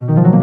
Sir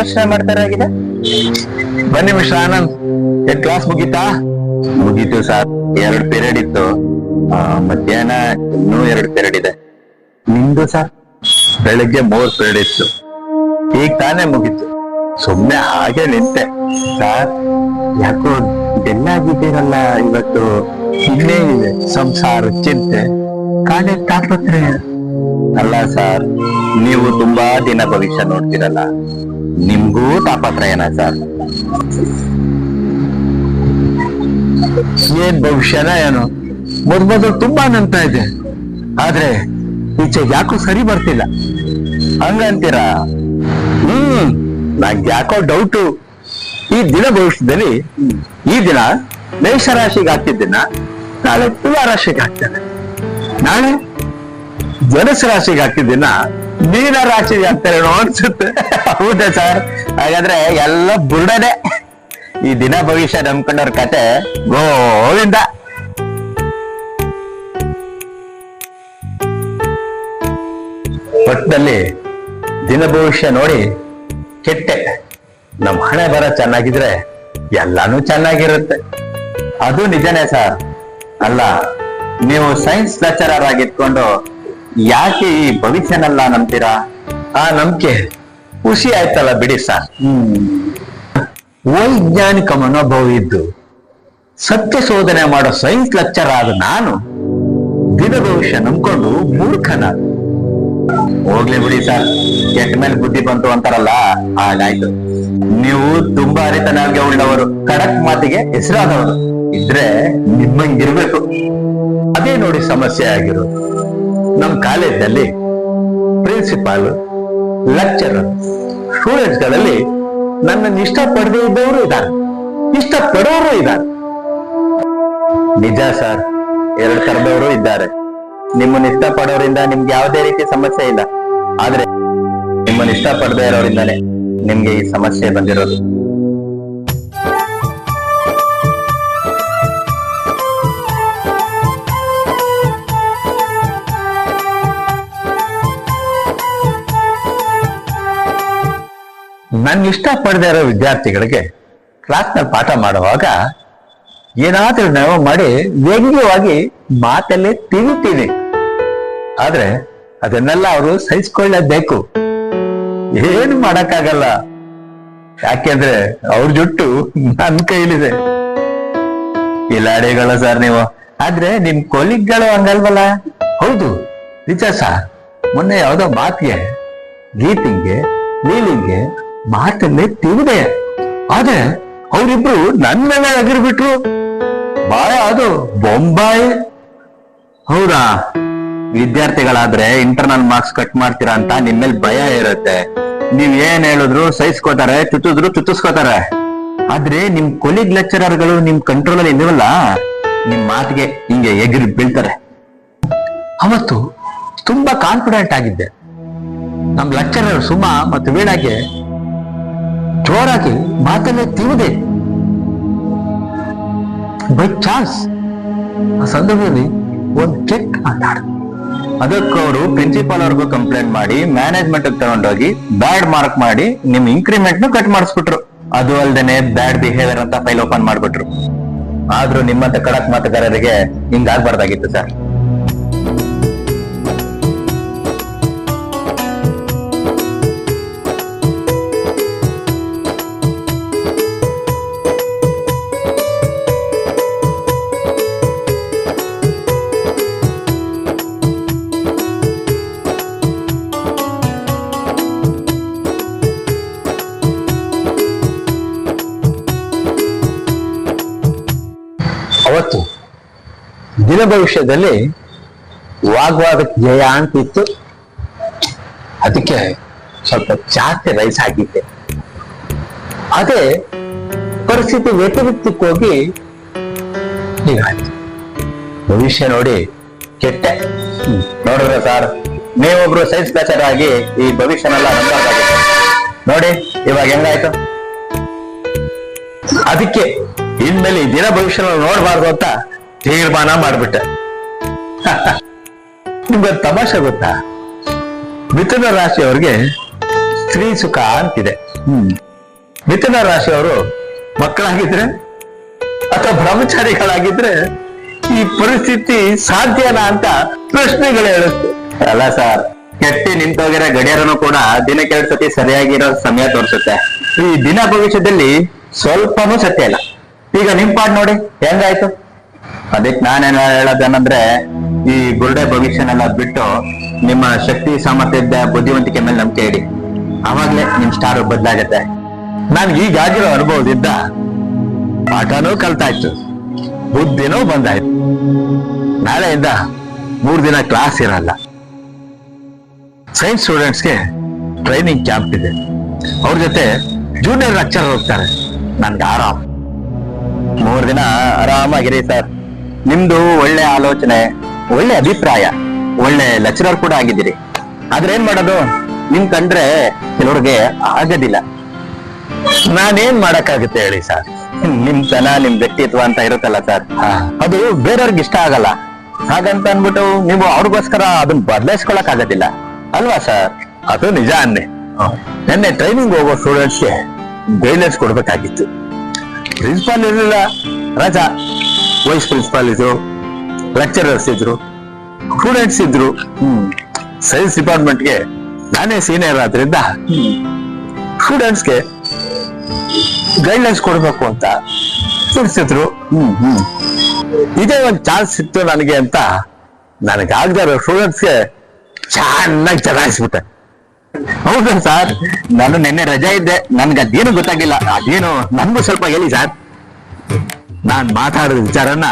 ಯೋಚನೆ ಮಾಡ್ತಾರಾಗಿದೆ ಬನ್ನಿ mister Anand ಎರಡ್ ಕ್ಲಾಸ್ ಮುಗೀತಾ? ಮುಗೀತು ಸರ್ ಎರಡು ಪೀರಿಯಡ್ ಇತ್ತು. ಆ, ಮಧ್ಯಾಹ್ನ ಇನ್ನೂ ಎರಡು ಪೀರಿಯಡ್ ಇದೆ. ನಿಮ್ದು ಸರ್ ಬೆಳಗ್ಗೆ ಮೂರ್ ಪೀರಿಯಡ್ ಇತ್ತು. ಈಗ ತಾನೇ ಮುಗೀತು? ಸುಮ್ನೆ ಹಾಗೆ ನಿಂತೆ. ಸರ್ ಯಾಕೋ ಬೆನ್ನಾಗಿದ್ದೀರಲ್ಲ ಇವತ್ತು? ಇನ್ನೇ ಇದೆ ಸಂಸಾರ ಚಿಂತೆ. ಕಾಲೇ ತಾಪತ್ರೆ ಅಲ್ಲ ಸರ್ ನೀವು ತುಂಬಾ ದಿನ ಭವಿಷ್ಯ ನೋಡ್ತಿರಲ್ಲ. ನಿಮ್ಗೂ ತಾಪತ್ರಯನ ಸರ್. ಏನ್ ಭವಿಷ್ಯನ ಏನು? ಮೊದ್ ಮೊದಲು ತುಂಬಾ ನಂಬ್ತಾ ಇದೆ ಆದ್ರೆ ಈಚೆ ಯಾಕೋ ಸರಿ ಬರ್ತಿಲ್ಲ. ಹಂಗಂತೀರಾ? ಹ್ಮ್, ನಂಗೆ ಯಾಕೋ ಡೌಟು ಈ ದಿನ ಭವಿಷ್ಯದಲ್ಲಿ, ಈ ದಿನ ಮೇಷರಾಶಿಗೆ ಹಾಕಿದ್ದಿನ ನಾಳೆ ತುಲಾ ರಾಶಿಗೆ ಹಾಕ್ತೇನೆ. ನಾಳೆ ಜನಸ ರಾಶಿಗೆ ಹಾಕಿದ್ದನ್ನ ಮೀನ ರಾಶಿ ಹಾಕ್ತಾರೇನೋ ಅನ್ಸುತ್ತೆ. ಹೌದಾ ಸರ್? ಹಾಗಾದ್ರೆ ಎಲ್ಲ ಬುರುಡನೆ. ಈ ದಿನ ಭವಿಷ್ಯ ನಂಬ್ಕೊಂಡವ್ರ ಕತೆ ಗೋವಿಂದ. ಒಟ್ಟಿನಲ್ಲಿ ದಿನ ಭವಿಷ್ಯ ನೋಡಿ ಕೆಟ್ಟೆ. ನಮ್ಮ ಹಣೆ ಬರ ಚೆನ್ನಾಗಿದ್ರೆ ಎಲ್ಲಾನು ಚೆನ್ನಾಗಿರುತ್ತೆ. ಅದು ನಿಜನೇ ಸರ್. ಅಲ್ಲ, ನೀವು ಸೈನ್ಸ್ ಲೆಕ್ಚರರ್ ಆಗಿದ್ಕೊಂಡು ಯಾಕೆ ಈ ಭವಿಷ್ಯನಲ್ಲ ನಂಬ್ತೀರಾ? ಆ ನಂಬಿಕೆ ಖುಷಿ ಆಯ್ತಲ್ಲ ಬಿಡಿ ಸರ್. ವೈಜ್ಞಾನಿಕ ಮನೋಭಾವ ಇದ್ದು ಸತ್ಯ ಶೋಧನೆ ಮಾಡೋ ಸೈನ್ಸ್ ಲೆಕ್ಚರ್ ಆದ ನಾನು ದಿನ ಭವಿಷ್ಯ ನಂಬ್ಕೊಂಡು ಮೂರ್ಖನ. ಹೋಗ್ಲಿ ಬಿಡಿ ಸರ್. ಕೆಟ್ಟ ಮೇಲೆ ಬುದ್ಧಿ ಬಂತು ಅಂತಾರಲ್ಲ ಹಾಗಾಯ್ತು. ನೀವು ತುಂಬಾ ಅರಿತನಾಗಿ ಉಳ್ಳವರು ಕಡಕ್ ಮಾತಿಗೆ ಹೆಸರಾದವರು ಇದ್ರೆ ನಿಮ್ಮಂಗಿರ್ಬೇಕು. ಅದೇ ನೋಡಿ ಸಮಸ್ಯೆ ಆಗಿರೋದು. ನಮ್ ಕಾಲೇಜಲ್ಲಿ ಪ್ರಿನ್ಸಿಪಾಲ್ ಲೆಕ್ಚರರ್ ಸ್ಟೂಡೆಂಟ್ಸ್ಗಳಲ್ಲಿ ನನ್ನನ್ನು ಇಷ್ಟಪಡದೇ ಇದ್ದವರು ಇದ್ದಾರೆ. ಇಷ್ಟಪಡೋರು ಇದ್ದಾರೆ. ನಿಜ ಸರ್ ಎರಡು ತರದವರು ಇದ್ದಾರೆ. ನಿಮ್ಮನ್ನ ಇಷ್ಟಪಡೋರಿಂದ ನಿಮ್ಗೆ ಯಾವುದೇ ರೀತಿ ಸಮಸ್ಯೆ ಇಲ್ಲ. ಆದ್ರೆ ನಿಮ್ಮನ್ನ ಇಷ್ಟಪಡದೇ ಇರೋರಿಂದಾನೆ ನಿಮ್ಗೆ ಈ ಸಮಸ್ಯೆ ಬಂದಿರೋದು. ಇಷ್ಟಪಡದೇ ಇರೋ ವಿದ್ಯಾರ್ಥಿಗಳಿಗೆ ಕ್ಲಾಸ್ನಲ್ಲಿ ಪಾಠ ಮಾಡುವಾಗ ಏನಾದರೂ ನಾವು ಮಾಡಿ ವ್ಯಂಗ್ಯವಾಗಿ ಮಾತಲ್ಲೇ ತಿಂತೀನಿ ಆದ್ರೆ ಅದನ್ನೆಲ್ಲ ಅವರು ಸಹಿಸ್ಕೊಳ್ಳೇಬೇಕು. ಏನು ಮಾಡಕ್ಕಾಗಲ್ಲ. ಯಾಕೆಂದ್ರೆ ಅವ್ರ ಜುಟ್ಟು ನನ್ನ ಕೈಲಿದೆ. ಇಲ್ಲಾಡಿಗಳ ಸರ್ ನೀವು. ಆದ್ರೆ ನಿಮ್ ಕೊಲಿಗ್ಗಳು ಹಂಗಲ್ವಲ್ಲ? ಹೌದು, ನಿಜ ಸರ್ ಮೊನ್ನೆ ಯಾವುದೋ ಮಾತಿಗೆ ಗೀತಿಂಗೆ ನೀಲಿಂಗೆ ಮಾತನ್ನೇ ತಿವಿದೆ ಆದ್ರೆ ಅವರಿಬ್ರು ನನ್ನ ಮೇಲೆ ಎಗರ್ಬಿಟ್ರು. ಬಾಯ ಅದು ಬೊಂಬಾಯಿ. ಹೌದಾ? ವಿದ್ಯಾರ್ಥಿಗಳಾದ್ರೆ ಇಂಟರ್ನಲ್ ಮಾರ್ಕ್ಸ್ ಕಟ್ ಮಾಡ್ತೀರಾ ಅಂತ ನಿಮ್ಮೇಲ್ ಭಯ ಇರುತ್ತೆ. ನೀವ್ ಏನ್ ಹೇಳಿದ್ರು ಸಹಿಸ್ಕೋತಾರೆ ಚುತ್ತಿದ್ರು ಚುತ್ತಿಸ್ಕೋತಾರೆ ಆದ್ರೆ ನಿಮ್ ಕೊಲಿಗ್ ಲೆಕ್ಚರರ್ಗಳು ನಿಮ್ ಕಂಟ್ರೋಲ್ ಅಲ್ಲಿ ಇಲ್ಲವಲ್ಲ ನಿಮ್ ಮಾತಿಗೆ ಹಿಂಗೆ ಎಗಿರಿ ಬೀಳ್ತಾರೆ. ಅವತ್ತು ತುಂಬಾ ಕಾನ್ಫಿಡೆಂಟ್ ಆಗಿದ್ದೆ. ನಮ್ ಲೆಕ್ಚರರ್ ಸುಮಾ ಮತ್ತು ವೀಣಾಗೆ ಜೋರಾಗಿ ಮಾತನ್ನೇ ತಿವಿದೆ ಬೈ ಚಾನ್ಸ್ ಆ ಸಂದರ್ಭದಲ್ಲಿ ಒಂದು ಚೆಕ್ ಮಾತಾಡ ಅದಕ್ಕೆ ಅವರು ಪ್ರಿನ್ಸಿಪಾಲ್ ಅವ್ರಿಗೂ ಕಂಪ್ಲೇಂಟ್ ಮಾಡಿ ಮ್ಯಾನೇಜ್ಮೆಂಟ್ ತಗೊಂಡೋಗಿ ಬ್ಯಾಡ್ ಮಾರ್ಕ್ ಮಾಡಿ, ನಿಮ್ ಇನ್ಕ್ರಿಮೆಂಟ್ನ ಕಟ್ ಮಾಡಿಸ್ಬಿಟ್ರು. ಅದು ಅಲ್ದೇನೆ ಬ್ಯಾಡ್ ಬಿಹೇವಿಯರ್ ಅಂತ ಫೈಲ್ ಓಪನ್ ಮಾಡ್ಬಿಟ್ರು. ಆದ್ರೂ ನಿಮ್ಮಂತ ಕಡಕ್ ಮಾತುಗಾರರಿಗೆ ಹಿಂಗಾಗ್ಬಾರ್ದಾಗಿತ್ತು ಸರ್. ಭವಿಷ್ಯದಲ್ಲಿ ವಾಗ್ವಾದಕ್ಕೆ ಜಯ ಅಂತಿತ್ತು. ಅದಕ್ಕೆ ಸ್ವಲ್ಪ ಜಾಸ್ತಿ ರೈಸ್ ಆಗಿದ್ದೆ ಅದೇ ಪರಿಸ್ಥಿತಿ ವ್ಯತಿರಿಕ್ತಕ್ಕೆ ಹೋಗಿ ಹೀಗಾಯ್ತು. ಭವಿಷ್ಯ ನೋಡಿ ಕೆಟ್ಟೆ. ನೋಡಿದ್ರೆ ಸರ್, ನೀವೊಬ್ರು ಸೈನ್ಸ್ ಲೆಕ್ಚರ್ ಆಗಿ ಈ ಭವಿಷ್ಯನೆಲ್ಲ ನೋಡಿ, ಇವಾಗ ಹೆಂಗಾಯ್ತು? ಅದಕ್ಕೆ ಇನ್ಮೇಲೆ ಈ ದಿನ ಭವಿಷ್ಯ ನೋಡಬಾರ್ದು ಅಂತ ತೀರ್ಮಾನ ಮಾಡಿಬಿಟ್ಟೆ. ನಿಮ್ಗೆ ತಮಾಷೆ ಗೊತ್ತಾ? ಮಿಥುನ ರಾಶಿಯವ್ರಿಗೆ ಸ್ತ್ರೀ ಸುಖ ಅಂತಿದೆ. ಹ್ಮ್. ಮಿಥುನ ರಾಶಿಯವರು ಮಕ್ಕಳಾಗಿದ್ರೆ ಅಥವಾ ಬ್ರಹ್ಮಚಾರಿಗಳಾಗಿದ್ರೆ ಈ ಪರಿಸ್ಥಿತಿ ಸಾಧ್ಯನಾ ಅಂತ ಪ್ರಶ್ನೆಗಳು ಹೇಳುತ್ತೆ. ಅಲ್ಲ ಸರ್, ಕೆಟ್ಟಿ ನಿಂತೋಗಿರೋ ಗಡಿಯಾರನು ಕೂಡ ದಿನಕ್ಕೆ ಎರಡು ಸತಿ ಸರಿಯಾಗಿರೋ ಸಮಯ ತೋರಿಸುತ್ತೆ. ಈ ದಿನ ಭವಿಷ್ಯದಲ್ಲಿ ಸ್ವಲ್ಪನೂ ಸತ್ಯ ಇಲ್ಲ. ಈಗ ನಿಮ್ ಪಾಡ್ ನೋಡಿ, ಹೆಂಗಾಯ್ತು? ಅದಕ್ಕೆ ನಾನೇನು ಹೇಳೋದೇನಂದ್ರೆ, ಈ ಬುರುಡೆ ಭವಿಷ್ಯನೆಲ್ಲ ಬಿಟ್ಟು ನಿಮ್ಮ ಶಕ್ತಿ ಸಾಮರ್ಥ್ಯದ ಬುದ್ಧಿವಂತಿಕೆ ಮೇಲೆ ನಂಬಿಕೆ ಇಡಿ. ಅವಾಗ್ಲೇ ನಿಮ್ ಸ್ಟಾರ್ ಬದಲಾಗತ್ತೆ. ನಾನು ಈಗಾಗಿರೋ ಅನುಭವದಿಂದ ಪಾಠನೂ ಕಲ್ತಾಯ್ತು, ಬುದ್ಧಿನೂ ಬಂದಾಯ್ತು. ನಾಳೆಯಿಂದ ಮೂರ್ ದಿನ ಕ್ಲಾಸ್ ಇರಲ್ಲ. ಸೈನ್ಸ್ ಸ್ಟೂಡೆಂಟ್ಸ್ಗೆ ಟ್ರೈನಿಂಗ್ ಕ್ಯಾಂಪ್ ಇದೆ. ಅವ್ರ ಜೊತೆ ಜೂನಿಯರ್ ಲೆಕ್ಚರ್ ಹೋಗ್ತಾರೆ. ನನ್ಗೆ ಆರಾಮ್. ಮೂರ್ ದಿನ ಆರಾಮಾಗಿರಿ ಸರ್. ನಿಮ್ದು ಒಳ್ಳೆ ಆಲೋಚನೆ ಒಳ್ಳೆ ಅಭಿಪ್ರಾಯ ಒಳ್ಳೆ ಲೆಕ್ಚರರ್ ಕೂಡ ಆಗಿದ್ದೀರಿ. ಆದ್ರೆ ಏನ್ ಮಾಡೋದು? ನಿಮ್ ಕಂಡ್ರೆ ಕೆಲವ್ರಿಗೆ ಆಗದಿಲ್ಲ. ನಾನೇನ್ ಮಾಡಕ್ಕಾಗುತ್ತೆ ಹೇಳಿ ಸರ್ ನಿಮ್ ತನ ನಿಮ್ ವ್ಯಕ್ತಿತ್ವ ಅಂತ ಇರುತ್ತಲ್ಲ ಸರ್ ಅದು ಬೇರೆಯವ್ರಿಗೆ ಇಷ್ಟ ಆಗಲ್ಲ. ಹಾಗಂತ ಅನ್ಬಿಟ್ಟು ನೀವು ಅವ್ರಿಗೋಸ್ಕರ ಅದನ್ನ ಬದಲಾಯಿಸ್ಕೊಳಕ್ ಆಗೋದಿಲ್ಲ ಅಲ್ವಾ ಸರ್ ಅದು ನಿಜ ಅನ್ನೆ. ನೆನ್ನೆ ಟ್ರೈನಿಂಗ್ ಹೋಗೋ ಸ್ಟೂಡೆಂಟ್ಸ್ಗೆ ಗೈಡ್ಲೈನ್ಸ್ ಕೊಡ್ಬೇಕಾಗಿತ್ತು. ಪ್ರಿನ್ಸಿಪಾಲ್ ಇರಲಿಲ್ಲ. ರಜಾ. ವೈಸ್ ಪ್ರಿನ್ಸಿಪಾಲ್ ಇದ್ರು ಲೆಕ್ಚರರ್ಸ್ ಇದ್ರು ಸ್ಟೂಡೆಂಟ್ಸ್ ಇದ್ರು ಸೈನ್ಸ್ ಡಿಪಾರ್ಟ್ಮೆಂಟ್ಗೆ ನಾನೇ ಸೀನಿಯರ್ ಆದ್ರಿಂದ ಸ್ಟೂಡೆಂಟ್ಸ್ಗೆ ಗೈಡ್ಲೈನ್ಸ್ ಕೊಡ್ಬೇಕು ಅಂತ ತಿಳಿಸಿದ್ರು. ಇದೇ ಒಂದು ಚಾನ್ಸ್ ಸಿಕ್ತು ನನಗೆ ಅಂತ ನನಗೆ ಆಗದೆ ಇರೋ ಸ್ಟೂಡೆಂಟ್ಸ್ಗೆ ಚೆನ್ನಾಗಿ ಚಲಾಯಿಸ್ಬಿಟ್ಟೆ. ಹೌದಾ ಸರ್ ನಾನು ನಿನ್ನೆ ರಜೆ ಇದ್ದೆ. ನನ್ಗೆ ಅದೇನು ಗೊತ್ತಾಗಿಲ್ಲ. ಅದೇನು ನನ್ಗೂ ಸ್ವಲ್ಪ ಹೇಳಿ ಸರ್ ನಾನ್ ಮಾತಾಡಿದ ವಿಚಾರನ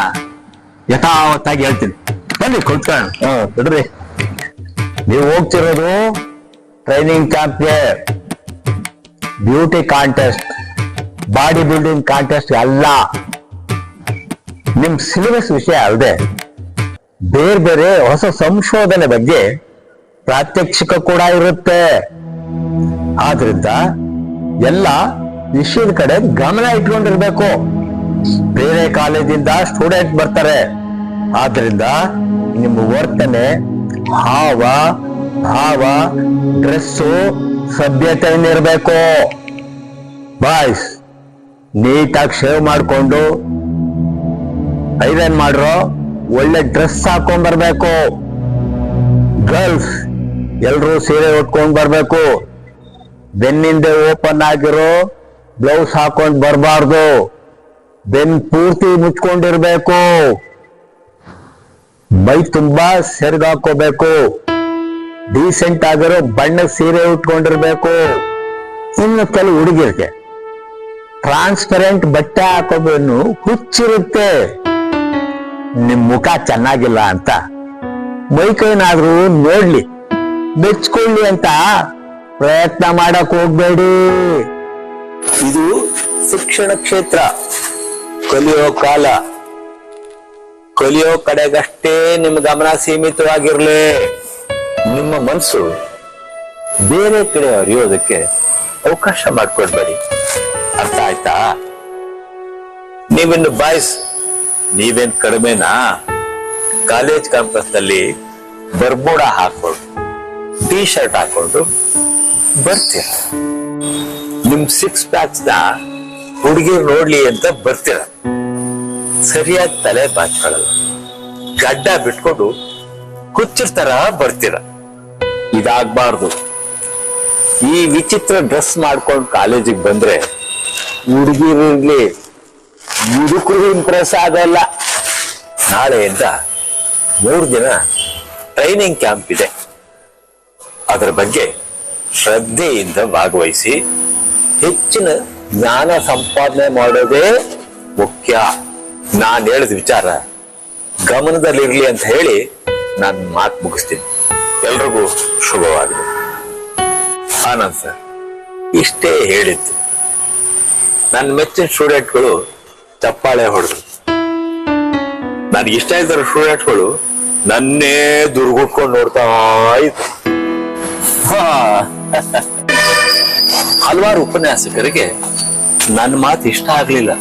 ಯಥಾವತ್ತಾಗಿ ಹೇಳ್ತೀನಿ. ಬನ್ನಿ ಕುತ್ಕೊಳ್ಳೋಣ. ಹ್ಮ್ ಬಿಡ್ರಿ. ನೀವು ಹೋಗ್ತಿರೋದು training ಕ್ಯಾಂಪ್ಗೆ beauty contest body building contest ಅಲ್ಲ. ನಿಮ್ ಸಿಲೆಬಸ್ ವಿಷಯ ಅಲ್ಲದೆ ಬೇರೆ ಬೇರೆ ಹೊಸ ಸಂಶೋಧನೆ ಬಗ್ಗೆ ಪ್ರಾತ್ಯಕ್ಷಿಕ ಕೂಡ ಇರುತ್ತೆ. ಆದ್ರಿಂದ ಎಲ್ಲ ವಿಷಯದ ಕಡೆ ಗಮನ ಇಟ್ಕೊಂಡಿರ್ಬೇಕು. ಬೇರೆ ಕಾಲೇಜಿಂದ ಸ್ಟೂಡೆಂಟ್ ಬರ್ತಾರೆ. ಆದ್ರಿಂದ ನಿಮ್ಮ ವರ್ತನೆ, ಹಾವ, ಭಾವ ಡ್ರೆಸ್ಸು ಸಭ್ಯತೆಯಿಂದಿರ್ಬೇಕು ಬಾಯ್ಸ್ ನೀಟಾಗಿ ಶೇವ್ ಮಾಡಿಕೊಂಡು, ಐರನ್ ಮಾಡ್ರೋ, ಒಳ್ಳೆ ಡ್ರೆಸ್ ಹಾಕೊಂಡ್ ಬರ್ಬೇಕು. ಗರ್ಲ್ಸ್ ಎಲ್ಲರೂ ಸೀರೆ ಉಟ್ಕೊಂಡ್ ಬರ್ಬೇಕು. ಬೆನ್ನಿಂದೆ ಓಪನ್ ಆಗಿರೋ ಬ್ಲೌಸ್ ಹಾಕೊಂಡ್ ಬರಬಾರ್ದು. ಬೆನ್ ಪೂರ್ತಿ ಮುಚ್ಕೊಂಡಿರ್ಬೇಕು. ಮೈ ತುಂಬಾ ಸೆರ್ಗಾಕೋಬೇಕು ಡೀಸೆಂಟ್ ಆಗಿರೋ ಬಣ್ಣ ಸೀರೆ ಉಟ್ಕೊಂಡಿರ್ಬೇಕು. ಇನ್ನು ಕೆಲವು ಹುಡುಗಿರ್ಗೆ. ಟ್ರಾನ್ಸ್ಪರೆಂಟ್ ಬಟ್ಟೆ ಹಾಕೋಬೇನು ಹುಚ್ಚಿರುತ್ತೆ. ನಿಮ್ ಮುಖ ಚೆನ್ನಾಗಿಲ್ಲ ಅಂತ. ಮೈಕೈನಾದ್ರೂ ನೋಡ್ಲಿ. ಮೆಚ್ಕೊಳ್ಳಿ ಅಂತ ಪ್ರಯತ್ನ ಮಾಡಕ್ ಹೋಗ್ಬೇಡಿ. ಇದು ಶಿಕ್ಷಣ ಕ್ಷೇತ್ರ. ಕಲಿಯೋ ಕಾಲ. ಕಲಿಯೋ ಕಡೆಗಷ್ಟೇ ನಿಮ್ಮ ಗಮನ ಸೀಮಿತವಾಗಿರ್ಲಿ. ನಿಮ್ಮ ಮನಸ್ಸು ಬೇರೆ ಕಡೆ ಅರಿಯೋದಕ್ಕೆ ಅವಕಾಶ ಮಾಡ್ಕೊಡ್ಬೇಡಿ ಅರ್ಥ ಆಯ್ತಾ? ನೀವಿನ್ನು ಬಾಯ್ಸ್, ನೀವೇನ್ ಕಡಿಮೆನಾ? ಕಾಲೇಜ್ ಕ್ಯಾಂಪಸ್ನಲ್ಲಿ ಬರ್ಬೋಡ ಹಾಕೊಂಡು ಟೀ ಶರ್ಟ್ ಹಾಕೊಂಡು ಬರ್ತೀರ? ನಿಮ್ ಸಿಕ್ಸ್ ಪ್ಯಾಕ್ಸ್ನ ಹುಡುಗಿರ್ ನೋಡ್ಲಿ ಅಂತ ಬರ್ತೀರ. ಸರಿಯಾಗಿ ತಲೆ ಬಾಚ್ಕೊಳ್ಳಲ್ಲ ಗಡ್ಡ ಬಿಟ್ಕೊಂಡು ಕುಚ್ಚಿರ್ತಾರ ತರ ಬರ್ತೀರ. ಇದಾಗಬಾರ್ದು. ಈ ವಿಚಿತ್ರ ಡ್ರೆಸ್ ಮಾಡ್ಕೊಂಡು ಕಾಲೇಜಿಗೆ ಬಂದ್ರೆ ಹುಡುಗಿರಿರ್ಲಿ ಮುದುಕರು ಇಂಪ್ರೆಸ್ ಆಗಲ್ಲ. ನಾಳೆಯಿಂದ ಮೂರು ದಿನ ಟ್ರೈನಿಂಗ್ ಕ್ಯಾಂಪ್ ಇದೆ. ಅದರ ಬಗ್ಗೆ ಶ್ರದ್ಧೆಯಿಂದ ಭಾಗವಹಿಸಿ ಹೆಚ್ಚಿನ ಜ್ಞಾನ ಸಂಪಾದನೆ ಮಾಡೋದೇ ಮುಖ್ಯ. ನಾನು ಹೇಳಿದ ವಿಚಾರ ಗಮನದಲ್ಲಿರ್ಲಿ ಅಂತ ಹೇಳಿ ನಾನು ಮಾತು ಮುಗಿಸ್ತೀನಿ. ಎಲ್ರಿಗೂ ಶುಭವಾಗಲಿ. ಆನಂದ್ ಸರ್, ಇಷ್ಟೇ ಹೇಳಿದ್ದು. ನನ್ನ ಮೆಚ್ಚಿನ ಸ್ಟೂಡೆಂಟ್ಗಳು ಚಪ್ಪಾಳೆ ಹೊಡೆದ್ರು. ನನಗೆ ಇಷ್ಟ ಇದ್ದ ಸ್ಟೂಡೆಂಟ್ಗಳು ನನ್ನೇ ದುರ್ಗುಟ್ಕೊಂಡು ನೋಡ್ತಾ ಇತ್ತು. ಹಲವಾರು ಉಪನ್ಯಾಸಕರಿಗೆ ನನ್ನ ಮಾತು ಇಷ್ಟ ಆಗ್ಲಿಲ್ಲ.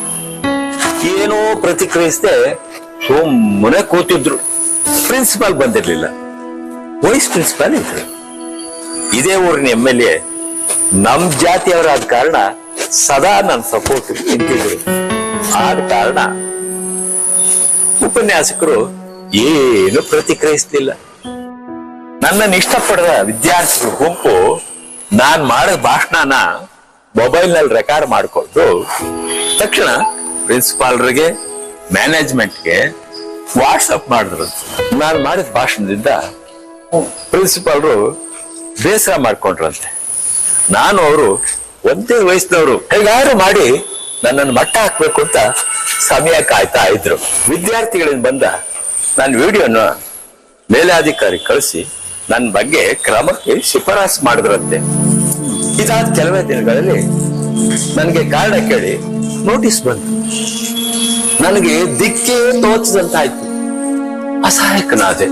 ಏನೋ ಪ್ರತಿಕ್ರಿಯಿಸದೆ ಸುಮ್ಮನೆ ಕೂತಿದ್ರು. ಪ್ರಿನ್ಸಿಪಾಲ್ ಬಂದಿರ್ಲಿಲ್ಲ. ವೈಸ್ ಪ್ರಿನ್ಸಿಪಾಲ್ ಇದ್ರು. ಇದೇ ಊರಿನ ಎಂ ಎಲ್ ಎ ನಮ್ ಜಾತಿಯವರಾದ ಕಾರಣ ಸದಾ ನನ್ನ ಸಪೋರ್ಟ್ ನಿಂತಿದ್ರು. ಆದ ಕಾರಣ ಉಪನ್ಯಾಸಕರು ಏನು ಪ್ರತಿಕ್ರಿಯಿಸ್ಲಿಲ್ಲ. ನನ್ನನ್ನು ಇಷ್ಟಪಡದ ವಿದ್ಯಾರ್ಥಿಗಳ ಗುಂಪು ನಾನ್ ಮಾಡಿದ ಭಾಷಣನ ಮೊಬೈಲ್ನಲ್ಲಿ ರೆಕಾರ್ಡ್ ಮಾಡಿಕೊಂಡು ತಕ್ಷಣ ಪ್ರಿನ್ಸಿಪಾಲ್ರಿಗೆ ಮ್ಯಾನೇಜ್ಮೆಂಟ್ಗೆ ವಾಟ್ಸಪ್ ಮಾಡಿದ್ರು. ನಾನು ಮಾಡಿದ ಭಾಷಣದಿಂದ ಪ್ರಿನ್ಸಿಪಾಲ್ರು ಬೇಸರ ಮಾಡ್ಕೊಂಡ್ರಂತೆ. ನಾನು ಅವರು ಒಂದೇ ವಯಸ್ಸಿನವರು ಕೈಗಾರು ಮಾಡಿ ನನ್ನನ್ನು ಮಟ್ಟ ಹಾಕ್ಬೇಕು ಅಂತ ಸಮಯ ಕಾಯ್ತಾ ಇದ್ರು. ವಿದ್ಯಾರ್ಥಿಗಳಿಂದ ಬಂದ ನನ್ನ ವಿಡಿಯೋನ ಮೇಲಾಧಿಕಾರಿ ಕಳಿಸಿ ನನ್ನ ಬಗ್ಗೆ ಕ್ರಮಕ್ಕೆ ಶಿಫಾರಸು ಮಾಡಿದ್ರಂತೆ. ಇದಾದ ಕೆಲವೇ ದಿನಗಳಲ್ಲಿ ನನಗೆ ಕಾರಣ ಕೇಳಿ ನೋಟಿಸ್ ಬಂತು. ನನಗೆ ದಿಕ್ಕೇ ತೋಚದಂತಾಯ್ತು. ಅಸಹಾಯಕನಾದೆ.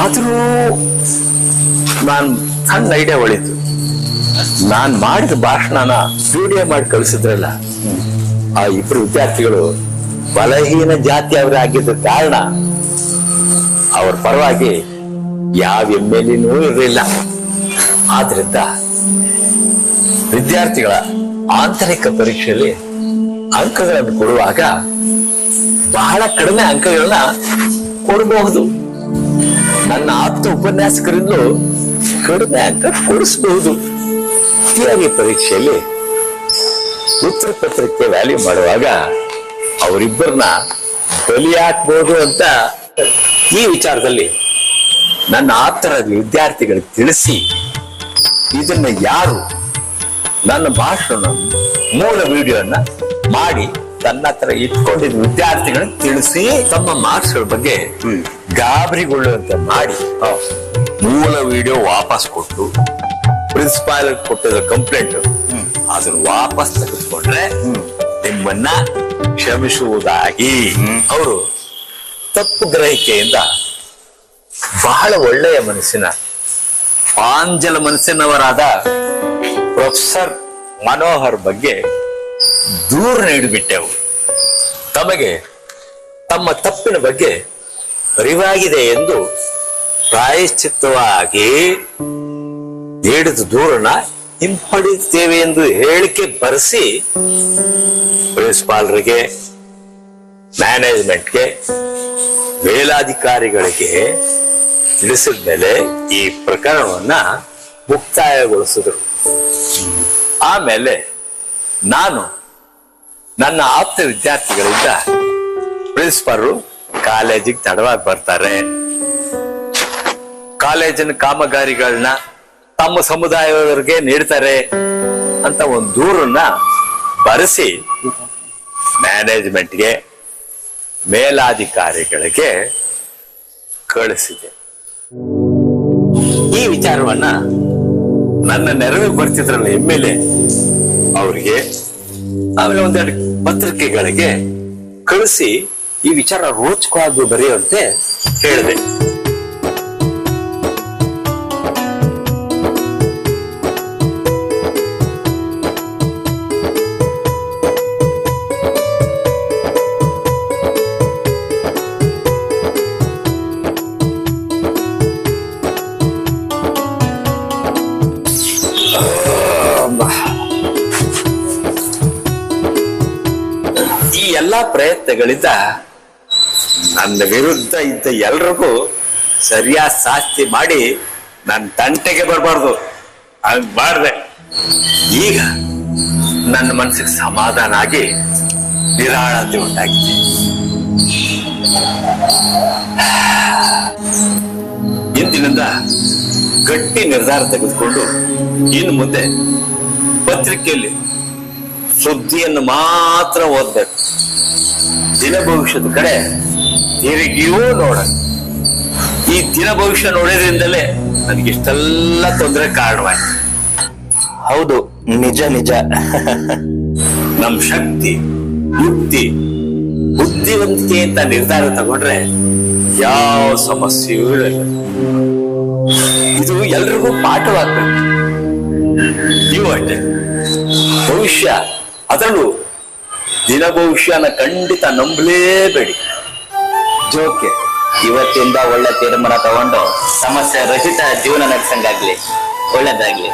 ಆದರೂ ನಾನು ಸಣ್ಣ ಐಡಿಯಾ ಒಳಿತು. ನಾನು ಮಾಡಿದ ಭಾಷಣನ ವಿಡಿಯೋ ಮಾಡಿ ಕಳಿಸಿದ್ರಲ್ಲ, ಆ ಇಬ್ರು ವಿದ್ಯಾರ್ಥಿಗಳು ಬಲಹೀನ ಜಾತಿಯವರೇ ಆಗಿದ್ದ ಕಾರಣ ಅವ್ರ ಪರವಾಗಿ ಯಾವ ಎಂ ಎಲ್ ಇರಲಿಲ್ಲ. ಆದ್ರಿಂದ ವಿದ್ಯಾರ್ಥಿಗಳ ಆಂತರಿಕ ಪರೀಕ್ಷೆಯಲ್ಲಿ ಅಂಕಗಳನ್ನು ಕೊಡುವಾಗ ಬಹಳ ಕಡಿಮೆ ಅಂಕಗಳನ್ನ ಕೊಡಬಹುದು. ನನ್ನ ಆಪ್ತ ಉಪನ್ಯಾಸಕರಿಂದಲೂ ಕಡಿಮೆ ಅಂಕ ಕೊಡಿಸಬಹುದು. ಥಿಯರಿ ಪರೀಕ್ಷೆಯಲ್ಲಿ ಉತ್ತರ ಪತ್ರಿಕೆ ವ್ಯಾಲ್ಯೂ ಮಾಡುವಾಗ ಅವರಿಬ್ಬರನ್ನ ಬಲಿ ಅಂತ ಈ ವಿಚಾರದಲ್ಲಿ ನನ್ನ ಆಪ್ತರ ವಿದ್ಯಾರ್ಥಿಗಳಿಗೆ ತಿಳಿಸಿ ಇದನ್ನ ಯಾರು ನನ್ನ ಭಾಷಣ ಮೂಲ ವಿಡಿಯೋನ ಮಾಡಿ ತನ್ನ ಹತ್ರ ಇಟ್ಕೊಂಡಿದ್ದ ವಿದ್ಯಾರ್ಥಿಗಳನ್ನ ತಿಳಿಸಿ ತಮ್ಮ ಮಾರ್ಕ್ಸ್ ಬಗ್ಗೆ ಗಾಬರಿಗೊಳ್ಳುವಂತೆ ಮಾಡಿ ಮೂಲ ವಿಡಿಯೋ ವಾಪಸ್ ಕೊಟ್ಟು ಪ್ರಿನ್ಸಿಪಾಲ್ ಕೊಟ್ಟಿದ ಕಂಪ್ಲೇಂಟ್ ಅದನ್ನ ವಾಪಸ್ ತೆಗೆದುಕೊಂಡ್ರೆ ನಿಮ್ಮನ್ನ ಕ್ಷಮಿಸುವುದಾಗಿ. ಅವರು ತಪ್ಪು ಗ್ರಹಿಕೆಯಿಂದ ಬಹಳ ಒಳ್ಳೆಯ ಮನಸ್ಸಿನ ಪಾಂಜಲ ಮನಸ್ಸಿನವರಾದ ಪ್ರೊಫೆಸರ್ ಮನೋಹರ್ ಬಗ್ಗೆ ದೂರ ನೀಡಿಬಿಟ್ಟೆವು. ತಮಗೆ ತಮ್ಮ ತಪ್ಪಿನ ಬಗ್ಗೆ ಅರಿವಾಗಿದೆ ಎಂದು ಪ್ರಾಯಶ್ಚಿತ್ತವಾಗಿ ನೀಡಿದ ದೂರನ ಹಿಂಪಡೆಯುತ್ತೇವೆ ಎಂದು ಹೇಳಿಕೆ ಬರೆಸಿ ಪ್ರಿನ್ಸಿಪಾಲ್ರಿಗೆ, ಮ್ಯಾನೇಜ್ಮೆಂಟ್ಗೆ, ಮೇಲಾಧಿಕಾರಿಗಳಿಗೆ ತಿಳಿಸಿದ ಮೇಲೆ ಈ ಪ್ರಕರಣವನ್ನ ಮುಕ್ತಾಯಗೊಳಿಸಿದ್ರು. ಆಮೇಲೆ ನಾನು ನನ್ನ ಆಪ್ತ ವಿದ್ಯಾರ್ಥಿಗಳಿಂದ ಪ್ರಿನ್ಸಿಪಾಲ್ರು ಕಾಲೇಜಿಗೆ ತಡವಾಗಿ ಬರ್ತಾರೆ. ಕಾಲೇಜಿನ ಕಾಮಗಾರಿಗಳನ್ನ ತಮ್ಮ ಸಮುದಾಯದವರಿಗೆ ನೀಡ್ತಾರೆ ಅಂತ ಒಂದು ದೂರನ್ನ ಬರೆಸಿ ಮ್ಯಾನೇಜ್ಮೆಂಟ್ಗೆ ಮೇಲಾಧಿಕಾರಿಗಳಿಗೆ ಕಳಿಸಿದೆ. ಈ ವಿಚಾರವನ್ನ ನನ್ನ ನೆರವಿಗೆ ಬರ್ತಿದ್ರಲ್ಲ ಎಂ ಎಲ್ ಎ ಅವರಿಗೆ ಆಮೇಲೆ ಒಂದೆರಡು ಪತ್ರಿಕೆಗಳಿಗೆ ಕಳಿಸಿ ಈ ವಿಚಾರ ರೋಚಕವಾಗಿ ಬರೆಯುವಂತೆ ಹೇಳಿದೆ. ಪ್ರಯತ್ನಗಳಿಂದ ನನ್ನ ವಿರುದ್ಧ ಇದ್ದ ಎಲ್ರಿಗೂ ಸರಿಯಾದ ಶಾಸ್ತಿ ಮಾಡಿ ನನ್ನ ತಂಟೆಗೆ ಬರಬಾರ್ದು. ಹಂಗ್ ಮಾಡಿದೆ. ಈಗ ನನ್ನ ಮನಸ್ಸಿಗೆ ಸಮಾಧಾನ ಆಗಿ ನಿರಾಳತೆ ಉಂಟಾಗಿದೆ. ಇಂದಿನಿಂದ ಗಟ್ಟಿ ನಿರ್ಧಾರ ತೆಗೆದುಕೊಂಡು ಇನ್ನು ಮುಂದೆ ಪತ್ರಿಕೆಯಲ್ಲಿ ಸುದ್ದಿಯನ್ನು ಮಾತ್ರ ಓದ್ಬೇಕು. ದಿನ ಭವಿಷ್ಯದ ಕಡೆ ಹೆರಿಗೆಯೂ ನೋಡ ಈ ದಿನ ಭವಿಷ್ಯ ನೋಡೋದ್ರಿಂದಲೇ ನನಗೆ ಇಷ್ಟೆಲ್ಲ ತೊಂದರೆ ಕಾರಣವಾಯ್ತು. ಹೌದು ನಿಜ ನಿಜ. ನಮ್ ಶಕ್ತಿ ಯುಕ್ತಿ ಬುದ್ಧಿವಂತಿಕೆ ಅಂತ ನಿರ್ಧಾರ ತಗೊಂಡ್ರೆ ಯಾವ ಸಮಸ್ಯೆಯೂ ಇರಲ್ಲ. ಇದು ಎಲ್ರಿಗೂ ಪಾಠವಾಗ್ಬೇಕು. ನೀವು ಅಷ್ಟೇ. ಭವಿಷ್ಯ ಅದರಲ್ಲೂ ದಿನ ಭವಿಷ್ಯನ ಖಂಡಿತ ನಂಬಲೇಬೇಡಿ. ಜೋಕೆ ಇವತ್ತಿಂದ ಒಳ್ಳೆ ತೀರ್ಮಾನ ತಗೊಂಡು ಸಮಸ್ಯೆ ರಹಿತ ಜೀವನ ನಡೆಸಂಗಾಗ್ಲಿ ಒಳ್ಳೇದಾಗ್ಲಿ.